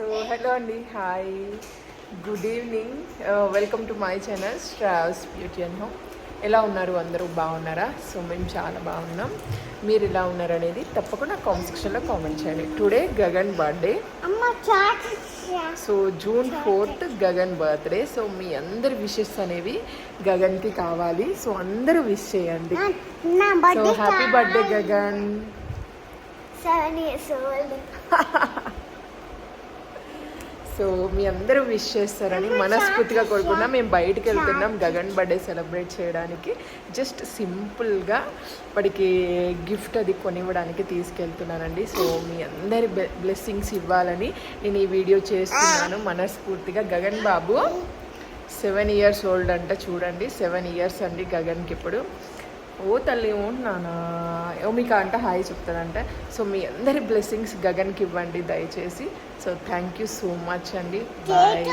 So hello అండి hi good evening welcome to my channel Stravs beauty and home ఎలా ఉన్నారు అందరూ? బాగున్నారా? సో మేము చాలా బాగున్నాం. మీరు ఎలా ఉన్నారు అనేది తప్పకుండా కామెంట్ సెక్షన్లో కామెంట్ చేయండి. Today Gagan birthday so June fourth Gagan birthday so మీ అందరి విషెస్ అనేవి గగన్కి కావాలి. సో అందరూ విష్ చేయండి. So happy birthday Gagan seven years old so మీ అందరూ విష్ చేస్తారని మనస్ఫూర్తిగా కోరుకున్నా మేము బయటికి వెళ్తున్నాం. గగన్ బర్త్డే సెలబ్రేట్ చేయడానికి. జస్ట్ సింపుల్గా వాడికి గిఫ్ట్ అది కొనివ్వడానికి తీసుకెళ్తున్నానండి. సో మీ అందరి బ్లెస్సింగ్స్ ఇవ్వాలని నేను ఈ వీడియో చేస్తున్నాను. మనస్ఫూర్తిగా. గగన్ బాబు సెవెన్ ఇయర్స్ ఓల్డ్ అంట చూడండి. సెవెన్ ఇయర్స్ అండి గగన్కి ఇప్పుడు. ఓ తల్లి నానా ఓమిక అంట హాయ్ చెప్తానంట సో మీ అందరి బ్లెస్సింగ్స్ గగన్కి ఇవ్వండి దయచేసి. So thank you so much అండి. బాయ్